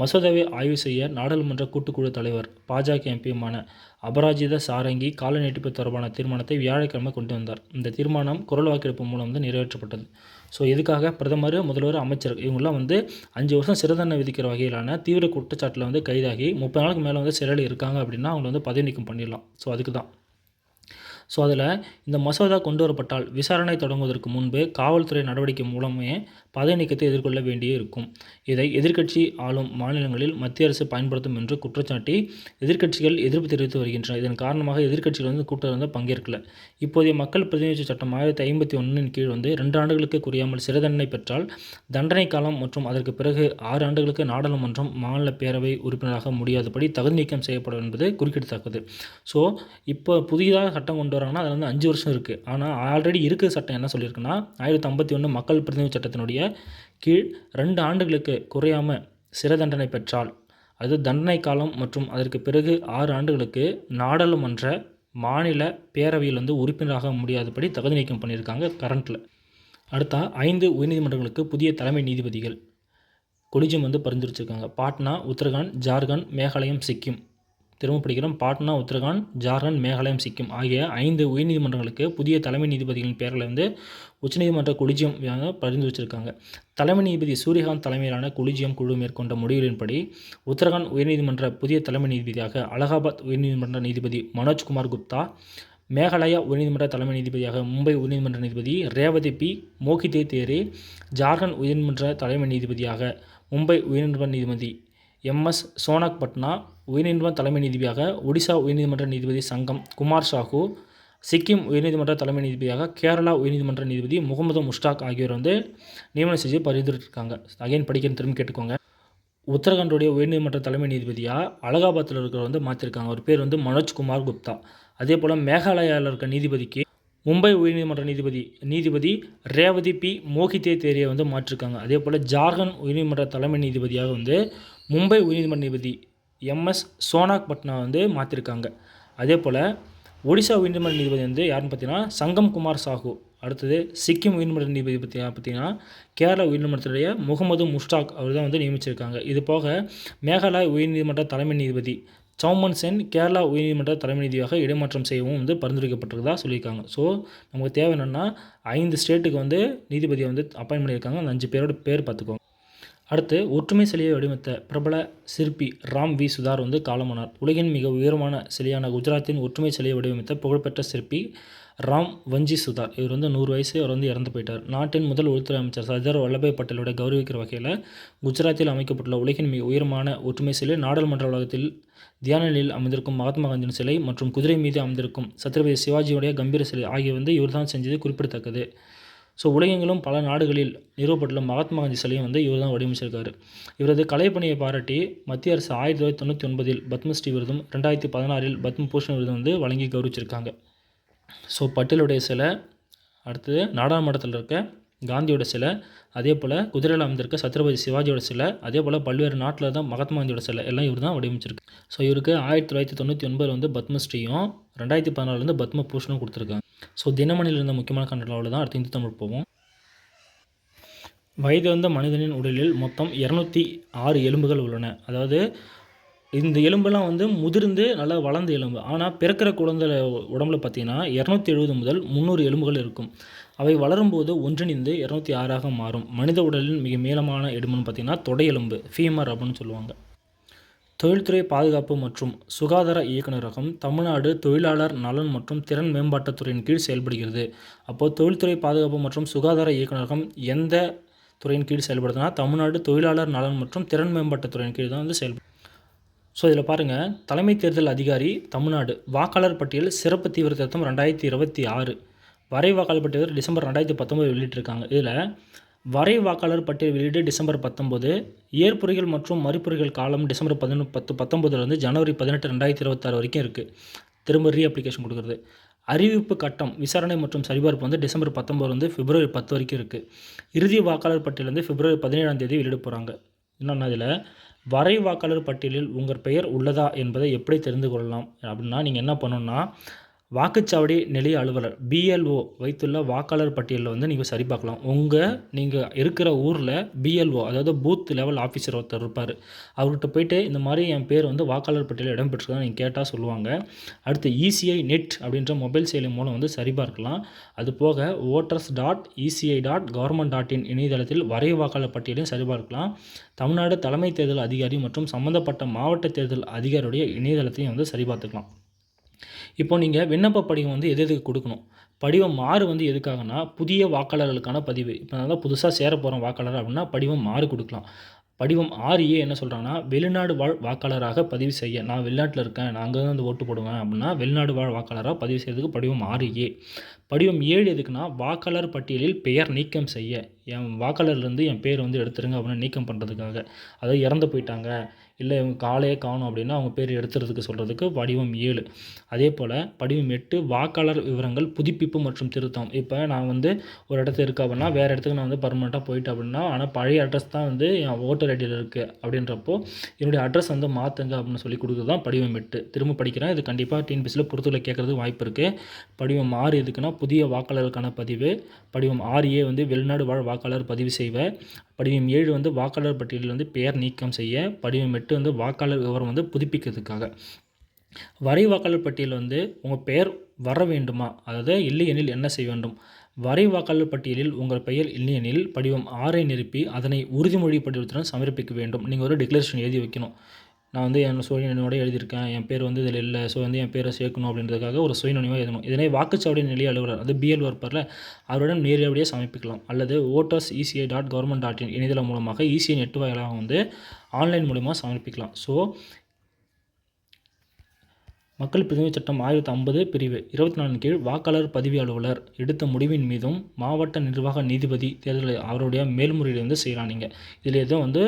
மசோதாவை ஆய்வு செய்ய நாடாளுமன்ற கூட்டுக்குழு தலைவர் பாஜக எம்பியுமான அபராஜித சாரங்கி கால நீட்டிப்பு தொடர்பான தீர்மானத்தை வியாழக்கிழமை கொண்டு வந்தார். இந்த தீர்மானம் குரல் வாக்கெடுப்பு மூலம் வந்து நிறைவேற்றப்பட்டது. ஸோ இதுக்காக பிரதமர் முதல்வர் அமைச்சர் இவங்கெல்லாம் வந்து அஞ்சு வருஷம் சிறை தண்டனை விதிக்கிற வகையிலான தீவிர குற்றச்சாட்டில் வந்து கைதாகி முப்பது நாளுக்கு மேலே வந்து சிறையில் இருக்காங்க அப்படின்னா அவங்கள வந்து பதவி நீக்கம் பண்ணிடலாம். ஸோ அதுக்கு தான் ஸோ அதில் இந்த மசோதா கொண்டு வரப்பட்டால் விசாரணை தொடங்குவதற்கு முன்பு காவல்துறை நடவடிக்கை மூலமே பதவி நீக்கத்தை எதிர்கொள்ள வேண்டியே இருக்கும் இதை எதிர்க்கட்சி ஆளும் மாநிலங்களில் மத்திய அரசு பயன்படுத்தும் என்று குற்றச்சாட்டி எதிர்க்கட்சிகள் எதிர்ப்பு தெரிவித்து வருகின்றன. இதன் காரணமாக எதிர்க்கட்சிகள் வந்து கூட்டத்தில் வந்து பங்கேற்கல. இப்போதைய மக்கள் பிரதிநிதி சட்டம் ஆயிரத்தி ஐம்பத்தி ஒன்றின் கீழ் வந்து ரெண்டு ஆண்டுகளுக்கு குறையாமல் சிறை தண்டனை பெற்றால் தண்டனை காலம் மற்றும் அதற்கு பிறகு ஆறு ஆண்டுகளுக்கு நாடாளுமன்றம் மாநில பேரவை உறுப்பினராக முடியாதபடி தகுதி நீக்கம் செய்யப்படும் என்பது குறிப்பிடத்தக்கது ஸோ இப்போ புதிதாக சட்டம் கொண்டு வராங்கன்னா அதில் வந்து அஞ்சு வருஷம் இருக்குது ஆனால் ஆல்ரெடி இருக்கிற சட்டம். என்ன சொல்லியிருக்குன்னா ஆயிரத்தி ஐம்பத்தி ஒன்று மக்கள் பிரதிநிதி சட்டத்தினுடைய கீழ் ரெண்டு ஆண்டுகளுக்கு குறையாமல் சிறை தண்டனை பெற்றால் அது தண்டனை காலம் மற்றும் அதற்கு பிறகு ஆறு ஆண்டுகளுக்கு நாடாளுமன்ற மாநில பேரவையில் வந்து உறுப்பினராக முடியாதபடி தகுதி நீக்கம் பண்ணியிருக்காங்க கரண்ட்டில் அடுத்தா ஐந்து உயர்நீதிமன்றங்களுக்கு புதிய தலைமை நீதிபதிகள். கொலிஜியம் வந்து பரிந்துரைச்சிருக்காங்க. பாட்னா உத்தரகாண்ட் ஜார்க்கண்ட் மேகாலயம் சிக்கிம். திரும்ப படிக்கிறோம். பாட்னா உத்தரகாண்ட் ஜார்க்கண்ட் மேகாலயம் சிக்கிம் ஆகிய ஐந்து உயர்நீதிமன்றங்களுக்கு புதிய தலைமை நீதிபதிகளின் பெயர்களை வந்து உச்சநீதிமன்ற கொலிஜியம் பரிந்து பரிந்துரைச்சிருக்காங்க தலைமை நீதிபதி சூரியகாந்த் தலைமையிலான கொலிஜியம் குழு மேற்கொண்ட முடிவுகளின்படி உத்தரகாண்ட் உயர்நீதிமன்ற புதிய தலைமை நீதிபதியாக அலகாபாத் உயர்நீதிமன்ற நீதிபதி மனோஜ்குமார் குப்தா மேகாலயா உயர்நீதிமன்ற தலைமை நீதிபதியாக மும்பை உயர்நீதிமன்ற நீதிபதி ரேவதி பி. மோகிதே தேரே ஜார்க்கண்ட் உயர்நீதிமன்ற தலைமை நீதிபதியாக மும்பை உயர்நீதிமன்ற நீதிபதி எம்எஸ் சோனாக் பட்னா உயர்நீதிமன்ற தலைமை நீதிபதியாக ஒடிசா உயர்நீதிமன்ற நீதிபதி சங்கம் குமார் சாஹூ சிக்கிம் உயர்நீதிமன்ற தலைமை நீதிபதியாக கேரளா உயர்நீதிமன்ற நீதிபதி முகமது முஷ்டாக் ஆகியோர் வந்து நியமனம் செஞ்சு பரிந்துரைத்திருக்காங்க. அகைன் படிக்கிற திரும்பி கேட்டுக்கோங்க. உத்தரகண்டுடைய உயர்நீதிமன்ற தலைமை நீதிபதியாக அலகாபாத்தில் இருக்கிற வந்து மாற்றிருக்காங்க அவர் பேர் வந்து மனோஜ்குமார் குப்தா. அதே போல் மேகாலயாவில் இருக்க நீதிபதிக்கு மும்பை உயர்நீதிமன்ற நீதிபதி நீதிபதி ரேவதி பி. மோகிதே தேரியை வந்து மாற்றிருக்காங்க. அதே போல் ஜார்க்கண்ட் உயர்நீதிமன்ற தலைமை நீதிபதியாக வந்து மும்பை உயர்நீதிமன்ற நீதிபதி எம்எஸ் சோனாக் பட்னா வந்து மாற்றிருக்காங்க அதே போல் ஒடிசா உயர்நீதிமன்ற நீதிபதி வந்து யாருன்னு பார்த்தீங்கன்னா சங்கம் குமார் சாஹூ. அடுத்தது சிக்கிம் உயர்நீதிமன்ற நீதிபதி பற்றி பார்த்தீங்கன்னா கேரளா உயர்நீதிமன்றத்துடைய முகமது முஷ்டாக் அவர் தான் வந்து நியமிச்சிருக்காங்க. இது போக மேகாலயா உயர்நீதிமன்ற தலைமை நீதிபதி சௌமன் சென் கேரளா உயர்நீதிமன்ற தலைமை நீதியாக இடமாற்றம் செய்யவும் வந்து பரிந்துரைக்கப்பட்டிருக்கதா சொல்லியிருக்காங்க. ஸோ நமக்கு தேவை என்னென்னா ஐந்து ஸ்டேட்டுக்கு வந்து நீதிபதியை வந்து அப்பாயின் பண்ணியிருக்காங்க. அந்த அஞ்சு பேரோட பேர் பார்த்துக்கோங்க அடுத்து ஒற்றுமை சிலையை வடிவமைத்த பிரபல சிற்பி ராம் வி. சுதார் வந்து காலமானார். உலகின் மிக உயரமான சிலையான குஜராத்தின் ஒற்றுமை சிலையை வடிவமைத்த புகழ்பெற்ற சிற்பி ராம் வஞ்சி சுதார். இவர் வந்து நூறு வயசு அவர் வந்து இறந்து போயிட்டார். நாட்டின் முதல் உள்துறை அமைச்சர் சர்தார் வல்லபாய் பட்டேலோட கௌரவிக்கிற வகையில் குஜராத்தில் அமைக்கப்பட்டுள்ள உலகின் மிக உயரமான ஒற்றுமை சிலை நாடாளுமன்ற வளாகத்தில் தியான நிலையில் அமைந்திருக்கும் மகாத்மா காந்தியின் சிலை மற்றும் குதிரை மீது அமைந்திருக்கும் சத்ரபதி சிவாஜியுடைய கம்பீர சிலை ஆகிய வந்து இவர் தான் செஞ்சது குறிப்பிடத்தக்கது. ஸோ உலகெங்கிலும் பல நாடுகளில் நிறுவப்பட்டுள்ள மகாத்மா காந்தி சிலையும் வந்து இவர் தான் வடிவமைச்சிருக்காரு. இவரது கலைப்பணியை பாராட்டி மத்திய அரசு ஆயிரத்தி தொள்ளாயிரத்தி தொண்ணூற்றி ஒன்பதில் பத்மஸ்ரீ விருதும் ரெண்டாயிரத்தி பதினாறில் பத்ம பூஷன் விருதும் வந்து வழங்கி கௌரவிச்சிருக்காங்க. ஸோ பட்டேலுடைய சிலை அடுத்தது நாடாளுமன்றத்தில் இருக்க காந்தியோட சிலை அதே போல் குதிரையில் அமைந்திருக்க சத்ரபதி சிவாஜியோட சிலை அதே போல் பல்வேறு நாட்டில் தான் மகாத்மா காந்தியோட சிலை எல்லாம் இவர் தான் வடிவமைச்சிருக்கு ஸோ இவருக்கு ஆயிரத்தி தொள்ளாயிரத்தி தொண்ணூற்றி ஒன்பது வந்து பத்மஸ்ரீயும் ரெண்டாயிரத்தி பதினாலில் பத்ம பூஷனும் கொடுத்துருக்காங்க. ஸோ தினமணியில் இருந்த முக்கியமான கண்டனவில் தான் அடுத்து இந்து தமிழ் போவோம். வயது வந்த மனிதனின் உடலில் மொத்தம் இரநூத்தி ஆறு எலும்புகள் உள்ளன. அதாவது இந்த எலும்பெல்லாம் வந்து முதிர்ந்து நல்லா வளர்ந்த எலும்பு. ஆனால் பிறக்கிற குழந்தை உடம்புல பார்த்தீங்கன்னா இரநூத்தி எழுபது முதல் முந்நூறு எலும்புகள் இருக்கும். அவை வளரும்போது ஒன்றிணைந்து இரநூத்தி ஆறாக மாறும். மனித உடலின் மிக மேலமான எலும்புன்னு பார்த்தீங்கன்னா தொடை எலும்பு ஃபீமர் அப்படின்னு சொல்லுவாங்க. தொழில்துறை பாதுகாப்பு மற்றும் சுகாதார இயக்குநரகம் தமிழ்நாடு தொழிலாளர் நலன் மற்றும் திறன் மேம்பாட்டுத்துறையின் கீழ் செயல்படுகிறது. அப்போது தொழில்துறை பாதுகாப்பு மற்றும் சுகாதார இயக்குநரகம் எந்த துறையின் கீழ் செயல்படுதுன்னா தமிழ்நாடு தொழிலாளர் நலன் மற்றும் திறன் மேம்பாட்டுத்துறையின் கீழ் தான் வந்து செயல்படும் ஸோ இதில் பாருங்கள் தலைமை தேர்தல் அதிகாரி தமிழ்நாடு. வாக்காளர் பட்டியல் சிறப்பு தீவிர திருத்தம் ரெண்டாயிரத்தி இருபத்தி ஆறு. வரை வாக்காளர் பட்டியல் டிசம்பர் ரெண்டாயிரத்தி பத்தொம்போது வெளியிட்டிருக்காங்க. இதில் வரை வாக்காளர் பட்டியல் வெளியீடு டிசம்பர் பத்தொம்போது ஏற்புரைகள் மற்றும் மறுப்புரைகள் காலம் டிசம்பர் பதினொன்று பத்து பத்தொம்போதுலேருந்து ஜனவரி பதினெட்டு ரெண்டாயிரத்தி இருபத்தாறு வரைக்கும் இருக்குது திரும்ப ரீ அப்ளிகேஷன் கொடுக்குறது. அறிவிப்பு கட்டம் விசாரணை மற்றும் சரிபார்ப்பு வந்து டிசம்பர் பத்தொம்போது வந்து பிப்ரவரி பத்து வரைக்கும் இருக்குது இறுதி வாக்காளர் பட்டியல் வந்து பிப்ரவரி பதினேழாம் தேதி வெளியிட போகிறாங்க இன்னொன்று அதில் வரை வாக்காளர் பட்டியலில் உங்கள் பெயர் உள்ளதா என்பதை எப்படி தெரிந்து கொள்ளலாம்? அப்படின்னா நீங்கள் என்ன பண்ணணும்னா வாக்குச்சாவடி நிலைய அலுவலர் பிஎல்ஓ வைத்துள்ள வாக்காளர் பட்டியலில் வந்து நீங்கள் சரி பார்க்கலாம். உங்கள் நீங்கள் இருக்கிற ஊரில் பிஎல்ஓ அதாவது பூத் லெவல் ஆஃபீஸர் ஒருத்தர் இருப்பார். அவர்கிட்ட போயிட்டு இந்த மாதிரி என் பேர் வந்து வாக்காளர் பட்டியலில் இடம் பெற்றிருக்கா நீங்கள் கேட்டால் சொல்லுவாங்க. அடுத்து இசிஐ நெட் அப்படின்ற மொபைல் செயலி மூலம் வந்து சரிபார்க்கலாம் அது போக voters dot ECI dot government dot in இணையதளத்தில் வரை வாக்காளர் பட்டியலையும் சரிபார்க்கலாம் தமிழ்நாடு தலைமை தேர்தல் அதிகாரி மற்றும் சம்மந்தப்பட்ட மாவட்ட தேர்தல் அதிகாரியுடைய இணையதளத்தையும் வந்து சரிபார்த்துக்கலாம் இப்போ நீங்கள் விண்ணப்ப படிவம் வந்து எது எதுக்கு கொடுக்கணும்? படிவம் ஆறு வந்து எதுக்காகனா புதிய வாக்காளர்களுக்கான பதிவு. இப்போ நான் தான் புதுசாக சேர போகிறோம் வாக்காளர் அப்படின்னா படிவம் ஆறு கொடுக்கலாம். படிவம் ஆறு ஏ என்ன சொல்கிறாங்கன்னா வெளிநாடு வாழ் வாக்காளராக பதிவு செய்ய. நான் வெளிநாட்டில் இருக்கேன் நான் அங்கே தான் வந்து ஓட்டு போடுவேன் அப்படின்னா வெளிநாடு வாழ் வாக்காளராக பதிவு செய்யறதுக்கு படிவம் ஆறு ஏ. படிவம் ஏழு எதுக்குன்னா வாக்காளர் பட்டியலில் பெயர் நீக்கம் செய்ய. என் வாக்காளர்லேருந்து என் பேர் வந்து எடுத்துருங்க அப்படின்னு நீக்கம் பண்ணுறதுக்காக அதாவது இறந்து போயிட்டாங்க. இல்லை இவங்க காலையே காணும் அப்படின்னா அவங்க பேர் எடுத்துறதுக்கு சொல்கிறதுக்கு படிவம் ஏழு. அதே போல் படிவம் எட்டு வாக்காளர் விவரங்கள் புதுப்பிப்பு மற்றும் திருத்தம். இப்போ நான் வந்து ஒரு இடத்துல இருக்கேன் அப்படின்னா வேறு இடத்துக்கு நான் வந்து பர்மனெண்ட்டாக போயிட்டேன் அப்படின்னா ஆனால் பழைய அட்ரஸ் தான் வந்து என் ஓட்டர் ஐடியில் இருக்குது அப்படின்றப்போ என்னுடைய அட்ரஸ் வந்து மாற்றுங்க அப்படின்னு சொல்லி கொடுக்குறது தான் படிவம் எட்டு. திரும்ப படிக்கிறேன். இது கண்டிப்பாக டிஎன்பிசியில் பொறுத்துல கேட்குறதுக்கு வாய்ப்பு இருக்குது படிவம் ஆறு எதுக்குன்னா புதிய வாக்காளருக்கான பதிவு. படிவம் ஆறு ஏ வந்து வெளிநாடு வாழ் வாக்காளர் பதிவு செய்வ. படிவம் ஏழு வந்து வாக்காளர் பட்டியலில் வந்து பெயர் நீக்கம் செய்ய. படிவம் எட்டு வந்து வாக்காளர் விவரம் வந்து புதுப்பிக்கிறதுக்காக. வரை வாக்காளர் பட்டியல் வந்து உங்கள் பெயர் வர வேண்டுமா? அதாவது இல்லை எனில் என்ன செய்ய வேண்டும்? வரை வாக்காளர் பட்டியலில் உங்கள் பெயர் இல்லையெனில் படிவம் ஆறை நிரப்பி அதனை உறுதிமொழி படிவத்துடன் சமர்ப்பிக்க வேண்டும். நீங்கள் ஒரு டிக்ளரேஷன் எழுதி வைக்கணும். நான் வந்து என் சுயநினைவோட எழுதியிருக்கேன். என் பேர் வந்து இதில் இல்லை. ஸோ வந்து என் பேரை சேர்க்கணும் அப்படின்றதுக்காக ஒரு சுயநினைவாக எழுதணும். இதனை வாக்குச்சாவடி நிலைய அலுவலர் அது பிஎல் இருப்பார்ல அவருடன் நேரடியாக சமர்ப்பிக்கலாம். அல்லது voters ECI dot government dot in இணையதளம் மூலமாக இசிஐ நெட் வாயிலாக வந்து ஆன்லைன் மூலமாக சமர்ப்பிக்கலாம். ஸோ மக்கள் பிரதிநிதி சட்டம் ஆயிரத்தி ஐம்பது பிரிவு இருபத்தி நாலு கீழ் வாக்காளர் பதிவு அலுவலர் எடுத்த முடிவின் மீதும் மாவட்ட நிர்வாக நீதிபதி தேர்தல் அவருடைய மேல்முறையீடு வந்து செய்யலாம் நீங்கள் இதில் எதுவும் வந்து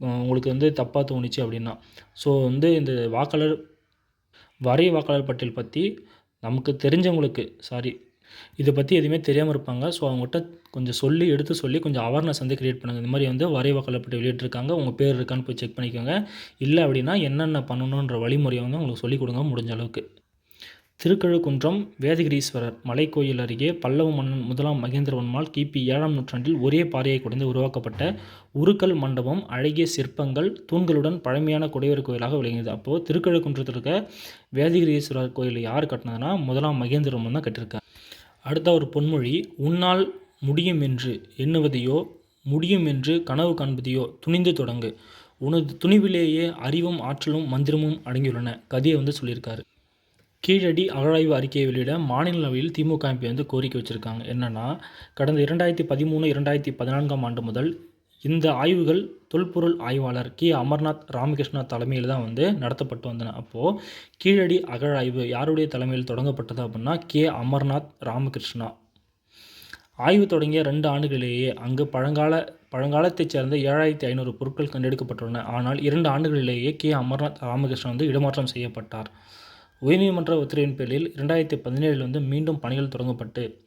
உங்களுக்கு வந்து தப்பாக தோணுச்சு அப்படின்னா. ஸோ வந்து இந்த வாக்காளர் வரை வாக்காளர் பட்டியல் பற்றி நமக்கு தெரிஞ்சவங்களுக்கு சாரி இதை பற்றி எதுவுமே தெரியாமல் இருப்பாங்க. ஸோ அவங்ககிட்ட கொஞ்சம் சொல்லி எடுத்து சொல்லி கொஞ்சம் அவேர்னஸ் வந்து க்ரியேட் பண்ணுங்கள் இந்த மாதிரி வந்து வரை வாக்காளர் பட்டியல் வெளியிட்டிருக்காங்க. உங்கள் பேர் இருக்கான்னு போய் செக் பண்ணிக்கோங்க. இல்லை அப்படின்னா என்னென்ன பண்ணணுன்ற வழிமுறையை வந்து உங்களுக்கு சொல்லிக் கொடுங்க முடிஞ்ச அளவுக்கு. திருக்கழுக்குன்றம் வேதகிரீஸ்வரர் மலைக்கோயில் அருகே பல்லவ மன்னன் முதலாம் மகேந்திரவன்மால் கிபி ஏழாம் நூற்றாண்டில் ஒரே பாறையை குடைந்து உருவாக்கப்பட்ட உருக்கல் மண்டபம் அழகிய சிற்பங்கள் தூண்களுடன் பழமையான குடைவர் கோயிலாக விளங்கியது. அப்போது திருக்கழுக்குன்றத்தில் இருக்க வேதகிரீஸ்வரர் கோயில் யார் கட்டினதுன்னா முதலாம் மகேந்திரவன் தான் கட்டியிருக்காங்க அடுத்த ஒரு பொன்மொழி உன்னால் முடியும் என்று எண்ணுவதையோ முடியும் என்று கனவு காண்பதையோ துணிந்து தொடங்கு. உனது துணிவிலேயே அறிவும் ஆற்றலும் மந்திரமும் அடங்கியுள்ளன கதியை வந்து சொல்லியிருக்காரு. கீழடி அகழாய்வு அறிக்கையை வெளியிட மாநிலவையில் திமுக எம்பி வந்து கோரிக்கை வச்சுருக்காங்க. என்னென்னா கடந்த இரண்டாயிரத்தி பதிமூணு இரண்டாயிரத்தி பதினான்காம் ஆண்டு முதல் இந்த ஆய்வுகள் தொல்பொருள் ஆய்வாளர் கே. அமர்நாத் ராமகிருஷ்ணா தலைமையில் தான் வந்து நடத்தப்பட்டு வந்தன. அப்போது கீழடி அகழாய்வு யாருடைய தலைமையில் தொடங்கப்பட்டது அப்படின்னா கே. அமர்நாத் ராமகிருஷ்ணா. ஆய்வு தொடங்கிய ரெண்டு ஆண்டுகளிலேயே அங்கு பழங்கால பழங்காலத்தைச் சேர்ந்த ஏழாயிரத்தி ஐநூறு பொருட்கள் கண்டெடுக்கப்பட்டுள்ளன. ஆனால் இரண்டு ஆண்டுகளிலேயே கே. அமர்நாத் ராமகிருஷ்ணன் வந்து இடமாற்றம் செய்யப்பட்டார். உயர்நீதிமன்ற உத்தரவின் பேரில் இரண்டாயிரத்தி பதினேழில் வந்து மீண்டும் பணிகள் தொடங்கப்பட்டு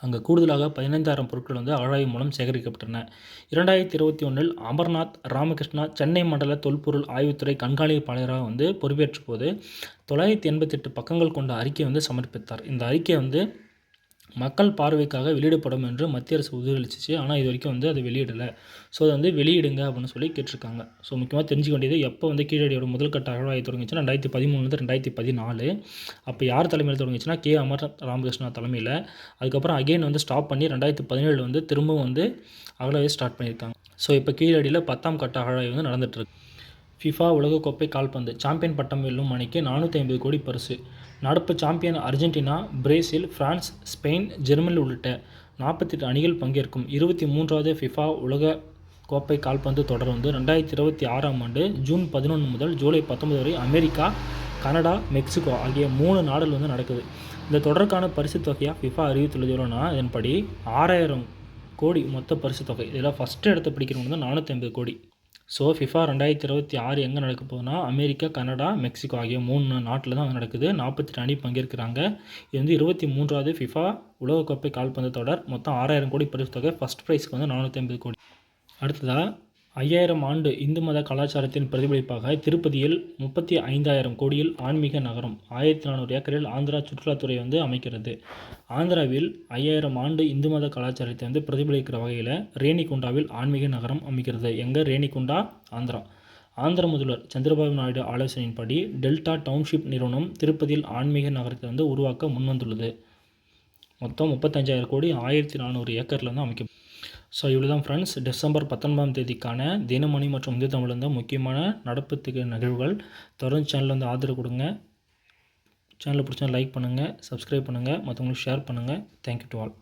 அங்கு கூடுதலாக பதினைந்தாயிரம் பொருட்கள் வந்து அகழாய்வு மூலம் சேகரிக்கப்பட்டன. இரண்டாயிரத்தி இருபத்தி ஒன்றில் அமர்நாத் ராமகிருஷ்ணா சென்னை மண்டல தொல்பொருள் ஆய்வுத்துறை கண்காணிப்பாளராக வந்து பொறுப்பேற்ற போது தொள்ளாயிரத்தி எண்பத்தெட்டு பக்கங்கள் கொண்ட அறிக்கை வந்து சமர்ப்பித்தார். இந்த அறிக்கை வந்து மக்கள் பார்வைக்காக வெளியிடப்படும் என்று மத்திய அரசு உறுதியளிச்சிச்சு. ஆனால் இது வரைக்கும் வந்து அது வெளியிடலை. ஸோ அதை வந்து வெளியிடுங்க அப்படின்னு சொல்லி கேட்டிருக்காங்க. ஸோ முக்கியமாக தெரிஞ்சுக்க வேண்டியது எப்போ வந்து கீழடியோட முதல் கட்ட அகழ்வாய்வு தொடங்கிச்சுன்னா ரெண்டாயிரத்தி பதிமூணுலேருந்து ரெண்டாயிரத்தி பதினாலு. அப்போ யார் தலைமையில் தொடங்கிச்சுன்னா கே. அமர் ராமகிருஷ்ணா தலைமையில். அதுக்கப்புறம் அகைன் வந்து ஸ்டாப் பண்ணி ரெண்டாயிரத்தி பதினேழு வந்து திரும்பவும் வந்து அகழாய்வு ஸ்டார்ட் பண்ணியிருக்காங்க. ஸோ இப்போ கீழடியில் பத்தாம் கட்ட அகழாய்வு வந்து நடந்துட்டுருக்கு ஃபிஃபா உலகக்கோப்பை கால்பந்து சாம்பியன் பட்டம் வெல்லும் அணிக்கு நானூற்றி ஐம்பது கோடி பரிசு. நடப்பு champion Argentina Brazil France Spain Germany உள்ளிட்ட நாற்பத்தெட்டு அணிகள் பங்கேற்கும் இருபத்தி மூன்றாவது ஃபிஃபா உலக கோப்பை கால்பந்து தொடர் வந்து ரெண்டாயிரத்தி இருபத்தி ஆறாம் ஆண்டு ஜூன் பதினொன்று முதல் ஜூலை பத்தொன்பது வரை அமெரிக்கா கனடா மெக்சிகோ ஆகிய மூணு நாடுகள் வந்து நடக்குது. இந்த தொடருக்கான பரிசு தொகையாக ஃபிஃபா அறிவித்துள்ளது எவ்வளோனா இதன்படி ஆறாயிரம் கோடி மொத்த பரிசு தொகை. இதில் ஃபஸ்ட்டு இடத்த பிடிக்கிறவங்க வந்து நானூற்றி ஐம்பது கோடி. ஸோ ஃபிஃபா ரெண்டாயிரத்தி இருபத்தி ஆறு எங்கே நடக்க போகுதுன்னா அமெரிக்கா கனடா மெக்சிகோ ஆகிய மூணு நாட்டில் தான் நடக்குது. நாற்பத்தி அணி பங்கேற்கிறாங்க. இது வந்து இருபத்தி மூன்றாவது ஃபிஃபா உலகக்கோப்பை கால்பந்து தொடர். மொத்தம் ஆறாயிரம் கோடி பரிசு தொகை. ஃபஸ்ட் ப்ரைஸ்க்கு வந்து நானூற்றி ஐம்பது கோடி. அடுத்ததாக ஐயாயிரம் ஆண்டு இந்து மத கலாச்சாரத்தின் பிரதிபலிப்பாக திருப்பதியில் முப்பத்தி ஐந்தாயிரம் கோடியில் ஆன்மீக நகரம் ஆயிரத்தி நானூறு ஏக்கரில் ஆந்திரா சுற்றுலாத்துறை வந்து அமைக்கிறது. ஆந்திராவில் ஐயாயிரம் ஆண்டு இந்து மத கலாச்சாரத்தை வந்து பிரதிபலிக்கிற வகையில் ரேணிகுண்டாவில் ஆன்மீக நகரம் அமைக்கிறது. எங்கே? ரேணிகுண்டா ஆந்திரா. ஆந்திர முதல்வர் சந்திரபாபு நாயுடு ஆலோசனையின்படி டெல்டா டவுன்ஷிப் நிறுவனம் திருப்பதியில் ஆன்மீக நகரத்தை வந்து உருவாக்க முன்வந்துள்ளது. மொத்தம் முப்பத்தஞ்சாயிரம் கோடி ஆயிரத்தி நானூறு ஏக்கரில் வந்து அமைக்கும் ஸோ இவ்வளோ தான் ஃப்ரெண்ட்ஸ் டிசம்பர் பத்தொன்பதாம் தேதிக்கான தினமணி மற்றும் இந்து தமிழ் வந்து முக்கியமான நடப்பு நிகழ்வுகள். தொடர்ந்து சேனலில் வந்து ஆதரவு கொடுங்க. சேனலை பிடிச்சா லைக் பண்ணுங்கள் சப்ஸ்கிரைப் பண்ணுங்கள் மற்றவங்களுக்கு ஷேர் பண்ணுங்கள் தேங்க்யூ டு ஆல்